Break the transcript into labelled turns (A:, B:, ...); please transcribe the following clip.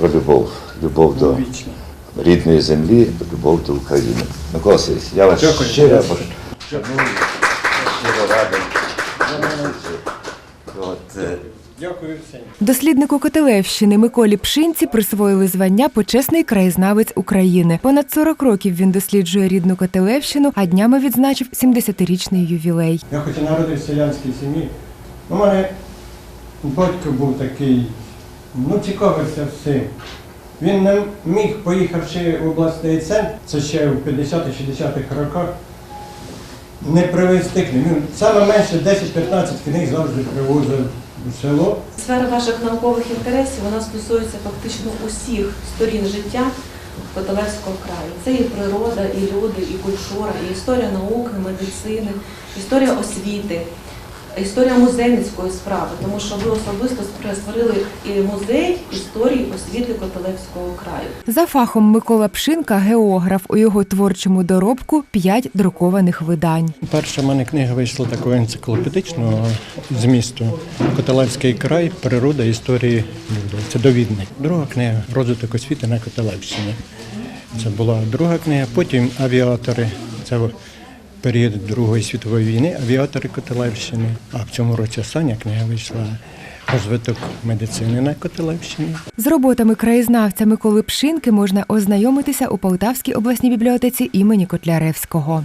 A: про любов. Любов до рідної землі, любов до України. Микола Васильович, я вас щиро. Шаную, щиро радий. Е,
B: Дякую всім.
C: Досліднику Котелевщини Миколі Пшинці присвоїли звання Почесний краєзнавець України. Понад 40 років він досліджує рідну Котелевщину, а днями відзначив 70-річний ювілей.
B: Я хоч і народився в селянській сім'ї, у мене батько був такий, ну цікавився всім. Він не міг, поїхавши в обласний центр, це ще в 50-60-х роках, не привезти книг. Саме менше 10-15 книг завжди привозив у село.
D: Сфера ваших наукових інтересів вона стосується фактично усіх сторін життя Котелевського краю. Це і природа, і люди, і культура, і історія науки, медицини, історія освіти, історія музейницької справи, тому що ви особисто створили і музей історії освіти Котелевського краю.
C: За фахом Микола Пшинка географ. У його творчому доробку п'ять друкованих видань.
B: Перша в мене книга вийшла такого енциклопедичного змісту. Котелевський край, природа, історії. Це довідник. Друга книга розвиток освіти на Котелевщині. Це була друга книга. Потім авіатори. Це період Другої світової війни, авіатори Котелевщини. А в цьому році остання книга вийшла розвиток медицини на Котелевщині.
C: З роботами краєзнавця Миколи Пшинки можна ознайомитися у Полтавській обласній бібліотеці імені Котляревського.